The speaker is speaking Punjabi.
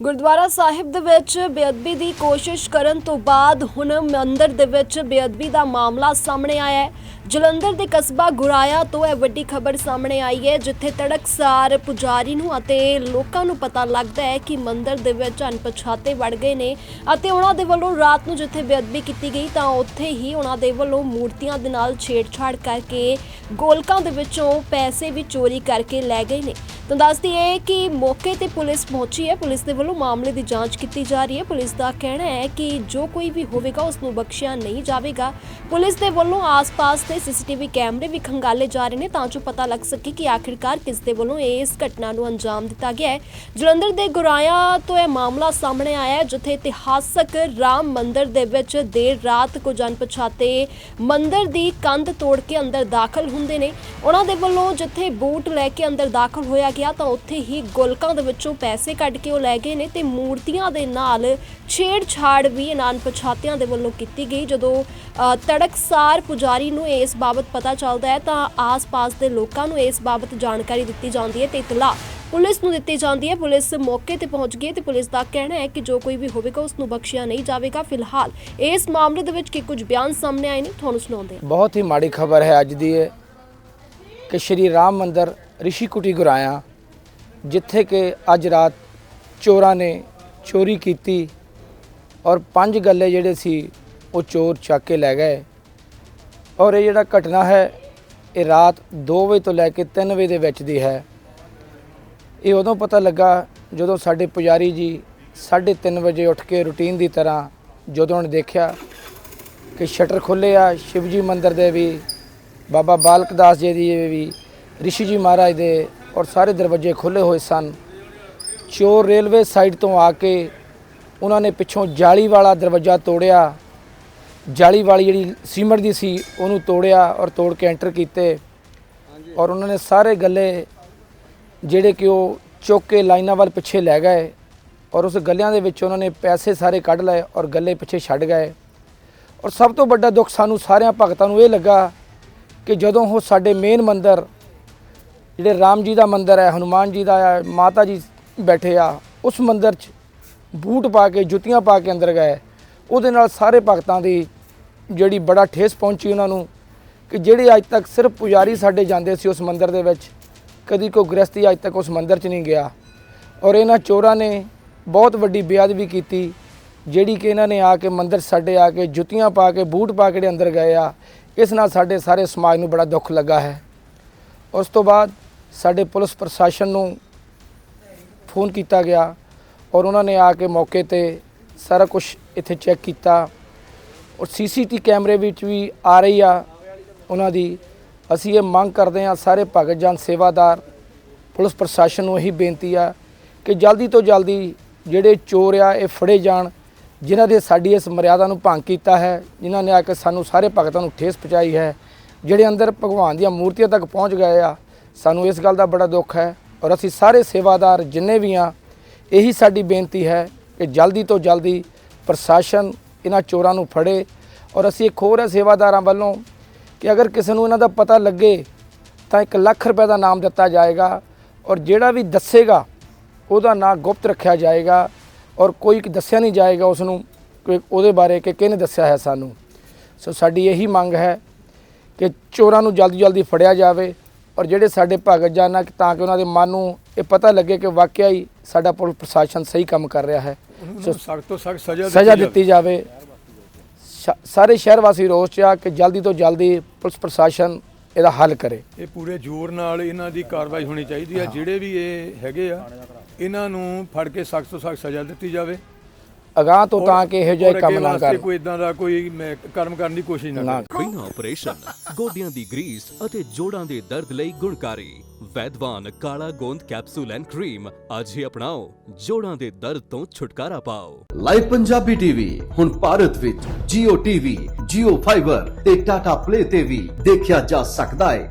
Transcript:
ਗੁਰਦੁਆਰਾ ਸਾਹਿਬ ਦੇ ਵਿੱਚ ਬੇਅਦਬੀ ਦੀ ਕੋਸ਼ਿਸ਼ ਕਰਨ ਤੋਂ ਬਾਅਦ ਹੁਣ ਮੰਦਰ ਦੇ ਵਿੱਚ ਬੇਅਦਬੀ ਦਾ ਮਾਮਲਾ ਸਾਹਮਣੇ ਆਇਆ ਹੈ। ਜਲੰਧਰ ਦੇ ਕਸਬਾ ਗੁਰਾਇਆ ਤੋਂ ਇਹ ਵੱਡੀ ਖਬਰ ਸਾਹਮਣੇ ਆਈ ਹੈ, ਜਿੱਥੇ ਤੜਕਸਾਰ ਪੁਜਾਰੀ ਨੂੰ ਅਤੇ ਲੋਕਾਂ ਨੂੰ ਪਤਾ ਲੱਗਦਾ ਹੈ ਕਿ ਮੰਦਿਰ ਦੇ ਵਿੱਚ ਅਣਪਛਾਤੇ ਵੜ ਗਏ ਨੇ ਅਤੇ ਉਹਨਾਂ ਦੇ ਵੱਲੋਂ ਰਾਤ ਨੂੰ ਜਿੱਥੇ ਬੇਅਦਬੀ ਕੀਤੀ ਗਈ ਤਾਂ ਉੱਥੇ ਹੀ ਉਹਨਾਂ ਦੇ ਵੱਲੋਂ ਮੂਰਤੀਆਂ ਦੇ ਨਾਲ ਛੇੜਛਾੜ ਕਰਕੇ ਗੋਲਕਾਂ ਦੇ ਵਿੱਚੋਂ ਪੈਸੇ ਵੀ ਚੋਰੀ ਕਰਕੇ ਲੈ ਗਏ ਨੇ। ਤਾਂ ਦੱਸਦੀ ਹੈ ਕਿ ਮੌਕੇ ਤੇ ਪੁਲਿਸ ਪਹੁੰਚੀ ਹੈ। ਪੁਲਿਸ ਦੇ ਵੱਲੋਂ ਮਾਮਲੇ ਦੀ ਜਾਂਚ ਕੀਤੀ ਜਾ ਰਹੀ ਹੈ। ਪੁਲਿਸ ਦਾ ਕਹਿਣਾ ਹੈ ਕਿ ਜੋ ਕੋਈ ਵੀ ਹੋਵੇਗਾ ਉਸ ਨੂੰ ਬਖਸ਼ਿਆ ਨਹੀਂ ਜਾਵੇਗਾ। ਪੁਲਿਸ ਦੇ ਵੱਲੋਂ ਆਸ-ਪਾਸ ਦੇ ਸੀਸੀਟੀਵੀ ਕੈਮਰੇ ਵੀ ਖੰਗਾਲੇ ਜਾ ਰਹੇ ਨੇ ਤਾਂ ਜੋ ਪਤਾ ਲੱਗ ਸਕੇ ਕਿ ਆਖਿਰਕਾਰ ਕਿਸ ਦੇ ਵੱਲੋਂ ਇਸ ਘਟਨਾ ਨੂੰ ਅੰਜਾਮ ਦਿੱਤਾ ਗਿਆ ਹੈ। ਜਲੰਧਰ ਦੇ ਗੁਰਾਇਆ ਤੋਂ ਇਹ ਮਾਮਲਾ ਸਾਹਮਣੇ ਆਇਆ ਹੈ ਜਿੱਥੇ ਇਤਿਹਾਸਕ ਰਾਮ ਮੰਦਿਰ ਦੇ ਵਿੱਚ ਦੇਰ ਰਾਤ ਕੁਝ ਅਣਪਛਾਤੇ ਮੰਦਿਰ ਦੀ ਕੰਧ ਤੋੜ ਕੇ ਅੰਦਰ ਦਾਖਲ ਹੁੰਦੇ ਨੇ। ਉਹਨਾਂ ਦੇ ਵੱਲੋਂ ਜਿੱਥੇ ਬੂਟ ਲੈ ਕੇ ਅੰਦਰ ਦਾਖਲ ਹੋਇਆ ਗਿਆ ਤਾਂ ਉੱਥੇ ਹੀ ਗੋਲਕਾਂ ਦੇ ਵਿੱਚੋਂ ਪੈਸੇ ਕੱਢ ਕੇ ਉਹ ਲੈ ਗਏ ਨੇ ਤੇ ਮੂਰਤੀਆਂ ਦੇ ਨਾਲ ਛੇੜਛਾੜ ਵੀ ਇਹਨਾਂ ਅਣਪਛਾਤਿਆਂ ਦੇ ਵੱਲੋਂ ਕੀਤੀ ਗਈ ਜਦੋਂ ਅ, ਤੜਕਸਾਰ ਪੁਜਾਰੀ ਨੂੰ ਇਸ ਬਾਬਤ ਪਤਾ ਚੱਲਦਾ ਹੈ, ਤਾਂ ਆਸ-ਪਾਸ ਦੇ ਲੋਕਾਂ ਨੂੰ ਇਸ ਬਾਬਤ ਜਾਣਕਾਰੀ ਦਿੱਤੀ ਜਾਂਦੀ ਹੈ ਤੇ ਇਤਲਾਹ ਪੁਲਿਸ ਨੂੰ ਦਿੱਤੀ ਜਾਂਦੀ ਹੈ। ਪੁਲਿਸ ਮੌਕੇ ਤੇ ਪਹੁੰਚ ਗਈ ਹੈ ਤੇ ਪੁਲਿਸ ਦਾ ਕਹਿਣਾ ਹੈ ਕਿ ਜੋ ਕੋਈ ਵੀ ਹੋਵੇਗਾ ਉਸ ਨੂੰ ਬਖਸ਼ਿਆ ਨਹੀਂ ਜਾਵੇਗਾ। ਫਿਲਹਾਲ ਇਸ ਮਾਮਲੇ ਦੇ ਵਿੱਚ ਕੀ ਕੁਝ ਬਿਆਨ ਸਾਹਮਣੇ ਆਏ ਨੇ, ਤੁਹਾਨੂੰ ਸੁਣਾਉਂਦੇ ਹਾਂ। ਬਹੁਤ ਹੀ ਮਾੜੀ ਖਬਰ ਹੈ ਅੱਜ ਦੀ ਇਹ ਕਿ ਸ਼੍ਰੀ ਰਾਮ ਮੰਦਰ ਰਿਸ਼ੀ ਕੁਟੀ ਗੁਰਾਇਆ, ਜਿੱਥੇ ਕਿ ਅੱਜ ਰਾਤ ਚੋਰਾਂ ਨੇ ਚੋਰੀ ਕੀਤੀ ਔਰ ਪੰਜ ਗੱਲੇ ਜਿਹੜੇ ਸੀ, ਉਹ ਚੋਰ ਚੱਕ ਕੇ ਲੈ ਗਏ। ਔਰ ਇਹ ਜਿਹੜਾ ਘਟਨਾ ਹੈ, ਇਹ ਰਾਤ 2 ਵਜੇ ਤੋਂ ਲੈ ਕੇ 3 ਵਜੇ ਦੇ ਵਿੱਚ ਦੀ ਹੈ। ਇਹ ਉਦੋਂ ਪਤਾ ਲੱਗਾ ਜਦੋਂ ਸਾਡੇ ਪੁਜਾਰੀ ਜੀ 3:30 ਵਜੇ ਉੱਠ ਕੇ ਰੁਟੀਨ ਦੀ ਤਰ੍ਹਾਂ ਜਦੋਂ ਉਹਨੇ ਦੇਖਿਆ ਕਿ ਸ਼ਟਰ ਖੁੱਲੇ ਆ, ਸ਼ਿਵਜੀ ਮੰਦਿਰ ਦੇ ਵੀ, ਬਾਬਾ ਬਾਲਕ ਦਾਸ ਜੀ ਦੀ ਵੀ, ਰਿਸ਼ੀ ਜੀ ਮਹਾਰਾਜ ਦੇ ਔਰ ਸਾਰੇ ਦਰਵਾਜ਼ੇ ਖੁੱਲੇ ਹੋਏ ਸਨ। ਚੋਰ ਰੇਲਵੇ ਸਾਈਡ ਤੋਂ ਆ ਕੇ ਉਹਨਾਂ ਨੇ ਪਿੱਛੋਂ ਜਾਲੀ ਵਾਲਾ ਦਰਵਾਜ਼ਾ ਤੋੜਿਆ ਜਾਲੀ ਵਾਲੀ ਜਿਹੜੀ ਸੀਮਟ ਦੀ ਸੀ ਉਹਨੂੰ ਤੋੜਿਆ ਔਰ ਤੋੜ ਕੇ ਐਂਟਰ ਕੀਤੇ। ਔਰ ਉਹਨਾਂ ਨੇ ਸਾਰੇ ਗੱਲੇ ਜਿਹੜੇ ਕਿ ਉਹ ਚੁੱਕ ਕੇ ਲਾਈਨਾਂ ਵੱਲ ਪਿੱਛੇ ਲੈ ਗਏ ਔਰ ਉਸ ਗੱਲਿਆਂ ਦੇ ਵਿੱਚ ਉਹਨਾਂ ਨੇ ਪੈਸੇ ਸਾਰੇ ਕੱਢ ਲਏ ਔਰ ਗੱਲੇ ਪਿੱਛੇ ਛੱਡ ਗਏ। ਔਰ ਸਭ ਤੋਂ ਵੱਡਾ ਦੁੱਖ ਸਾਨੂੰ ਸਾਰਿਆਂ ਭਗਤਾਂ ਨੂੰ ਇਹ ਲੱਗਾ ਕਿ ਜਦੋਂ ਉਹ ਸਾਡੇ ਮੇਨ ਮੰਦਿਰ ਜਿਹੜੇ ਰਾਮ ਜੀ ਦਾ ਮੰਦਿਰ ਹੈ ਹਨੂਮਾਨ ਜੀ ਦਾ ਹੈ ਮਾਤਾ ਜੀ ਬੈਠੇ ਆ ਉਸ ਮੰਦਿਰ 'ਚ ਬੂਟ ਪਾ ਕੇ ਜੁੱਤੀਆਂ ਪਾ ਕੇ ਅੰਦਰ ਗਏ। ਉਹਦੇ ਨਾਲ ਸਾਰੇ ਭਗਤਾਂ ਦੀ ਜਿਹੜੀ ਬੜਾ ਠੇਸ ਪਹੁੰਚੀ ਉਹਨਾਂ ਨੂੰ ਕਿ ਜਿਹੜੇ ਅੱਜ ਤੱਕ ਸਿਰਫ ਪੁਜਾਰੀ ਸਾਡੇ ਜਾਂਦੇ ਸੀ ਉਸ ਮੰਦਿਰ ਦੇ ਵਿੱਚ, ਕਦੀ ਕੋਈ ਗ੍ਰਸਤੀ ਅੱਜ ਤੱਕ ਉਸ ਮੰਦਿਰ 'ਚ ਨਹੀਂ ਗਿਆ। ਔਰ ਇਹਨਾਂ ਚੋਰਾਂ ਨੇ ਬਹੁਤ ਵੱਡੀ ਬੇਅਦਬੀ ਕੀਤੀ, ਜਿਹੜੀ ਕਿ ਇਹਨਾਂ ਨੇ ਆ ਕੇ ਮੰਦਿਰ ਸਾਡੇ ਆ ਕੇ ਜੁੱਤੀਆਂ ਪਾ ਕੇ, ਬੂਟ ਪਾ ਕੇ ਅੰਦਰ ਗਏ ਆ, ਇਸ ਨਾਲ ਸਾਡੇ ਸਾਰੇ ਸਮਾਜ ਨੂੰ ਬੜਾ ਦੁੱਖ ਲੱਗਾ ਹੈ। ਉਸ ਤੋਂ ਬਾਅਦ ਸਾਡੇ ਪੁਲਿਸ ਪ੍ਰਸ਼ਾਸਨ ਨੂੰ ਫੋਨ ਕੀਤਾ ਗਿਆ ਔਰ ਉਹਨਾਂ ਨੇ ਆ ਕੇ ਮੌਕੇ ਤੇ ਸਾਰਾ ਕੁਝ ਇੱਥੇ ਚੈੱਕ ਕੀਤਾ। ਔਰ ਸੀਸੀਟੀ ਕੈਮਰੇ ਵਿੱਚ ਵੀ ਆ ਰਹੀ ਆ ਉਹਨਾਂ ਦੀ। ਅਸੀਂ ਇਹ ਮੰਗ ਕਰਦੇ ਹਾਂ ਸਾਰੇ ਭਗਤ ਜਨ ਸੇਵਾਦਾਰ, ਪੁਲਿਸ ਪ੍ਰਸ਼ਾਸਨ ਨੂੰ ਇਹੀ ਬੇਨਤੀ ਆ ਕਿ ਜਲਦੀ ਤੋਂ ਜਲਦੀ ਜਿਹੜੇ ਚੋਰ ਆ, ਇਹ ਫੜੇ ਜਾਣ, ਜਿਨ੍ਹਾਂ ਦੇ ਸਾਡੀ ਇਸ ਮਰਿਆਦਾ ਨੂੰ ਭੰਗ ਕੀਤਾ ਹੈ, ਜਿਨ੍ਹਾਂ ਨੇ ਆ ਕੇ ਸਾਨੂੰ ਸਾਰੇ ਭਗਤਾਂ ਨੂੰ ਠੇਸ ਪਹੁੰਚਾਈ ਹੈ, ਜਿਹੜੇ ਅੰਦਰ ਭਗਵਾਨ ਦੀਆਂ ਮੂਰਤੀਆਂ ਤੱਕ ਪਹੁੰਚ ਗਏ ਆ, ਸਾਨੂੰ ਇਸ ਗੱਲ ਦਾ ਬੜਾ ਦੁੱਖ ਹੈ ਔਰ ਅਸੀਂ ਸਾਰੇ ਸੇਵਾਦਾਰ ਜਿੰਨੇ ਵੀ ਆ, ਇਹੀ ਸਾਡੀ ਬੇਨਤੀ ਹੈ ਕਿ ਜਲਦੀ ਤੋਂ ਜਲਦੀ ਪ੍ਰਸ਼ਾਸਨ ਇਹਨਾਂ ਚੋਰਾਂ ਨੂੰ ਫੜੇ ਔਰ ਅਸੀਂ ਇੱਕ ਹੋਰ ਹੈ ਸੇਵਾਦਾਰਾਂ ਵੱਲੋਂ ਕਿ ਅਗਰ ਕਿਸੇ ਨੂੰ ਇਹਨਾਂ ਦਾ ਪਤਾ ਲੱਗੇ ਤਾਂ 1 ਲੱਖ ਰੁਪਏ ਦਾ ਨਾਮ ਦਿੱਤਾ ਜਾਏਗਾ ਔਰ ਜਿਹੜਾ ਵੀ ਦੱਸੇਗਾ ਉਹਦਾ ਨਾਂ ਗੁਪਤ ਰੱਖਿਆ ਜਾਏਗਾ ਔਰ ਕੋਈ ਦੱਸਿਆ ਨਹੀਂ ਜਾਏਗਾ ਉਸ ਨੂੰ ਕਿ ਉਹਦੇ ਬਾਰੇ ਕਿ ਕਿਹਨੇ ਦੱਸਿਆ ਹੈ ਸਾਨੂੰ। ਸੋ ਸਾਡੀ ਇਹੀ ਮੰਗ ਹੈ ਕਿ ਚੋਰਾਂ ਨੂੰ ਜਲਦੀ ਜਲਦੀ ਫੜਿਆ ਜਾਵੇ ਔਰ ਜਿਹੜੇ ਸਾਡੇ ਭਗਤ ਜਾਨਾ ਤਾਂ ਕਿ ਉਹਨਾਂ ਦੇ ਮਨ ਨੂੰ ਇਹ ਪਤਾ ਲੱਗੇ ਕਿ ਵਾਕਿਆ ਹੀ ਸਾਡਾ ਪੁਲਿਸ ਪ੍ਰਸ਼ਾਸਨ ਸਹੀ ਕੰਮ ਕਰ ਰਿਹਾ ਹੈ। ਸਖਤ ਤੋਂ ਸਖਤ ਸਜ਼ਾ ਸਜ਼ਾ ਦਿੱਤੀ ਜਾਵੇ। ਸਾਰੇ ਸ਼ਹਿਰ ਵਾਸੀ ਰੋਸ 'ਚ ਆ ਕਿ ਜਲਦੀ ਤੋਂ ਜਲਦੀ ਪੁਲਿਸ ਪ੍ਰਸ਼ਾਸਨ ਇਹਦਾ ਹੱਲ ਕਰੇ। ਇਹ ਪੂਰੇ ਜ਼ੋਰ ਨਾਲ ਇਹਨਾਂ ਦੀ ਕਾਰਵਾਈ ਹੋਣੀ ਚਾਹੀਦੀ ਹੈ। ਜਿਹੜੇ ਵੀ ਇਹ ਹੈਗੇ ਆ ਇਹਨਾਂ ਨੂੰ ਫੜ ਕੇ ਸਖਤ ਤੋਂ ਸਖਤ ਸਜ਼ਾ ਦਿੱਤੀ ਜਾਵੇ। ਅਗਾਹ ਤੋਂ ਤਾਂ ਕਿ ਇਹੋ ਜਿਹਾ ਕੰਮ ਨਾ ਕਰਨ। ਕੋਈ ਇਦਾਂ ਦਾ ਕੋਈ ਮੈਂ ਕਰਮ ਕਰਨ ਦੀ ਕੋਸ਼ਿਸ਼ ਨਾ ਨਾ। ਕਰੇ। ਬਿਨਾਂ ਆਪਰੇਸ਼ਨ ਗੋਡਿਆਂ ਦੀ ਗਰੀਸ ਅਤੇ ਜੋੜਾਂ ਦੇ ਦਰਦ ਲਈ ਗੁਣਕਾਰੀ। ਵੈਦਵਾਨ ਕਾਲਾ ਗੋਂਦ ਕੈਪਸੂਲ ਐਂਡ ਕਰੀਮ ਅੱਜ ਹੀ ਅਪਣਾਓ। ਜੋੜਾਂ ਦੇ ਦਰਦ ਤੋਂ ਛੁਟਕਾਰਾ ਪਾਓ। ਲਾਈਵ ਪੰਜਾਬੀ ਟੀਵੀ ਹੁਣ ਭਾਰਤ ਵਿੱਚ Jio TV, Jio Fiber ਤੇ Tata Play ਤੇ ਵੀ ਦੇਖਿਆ ਜਾ ਸਕਦਾ ਹੈ।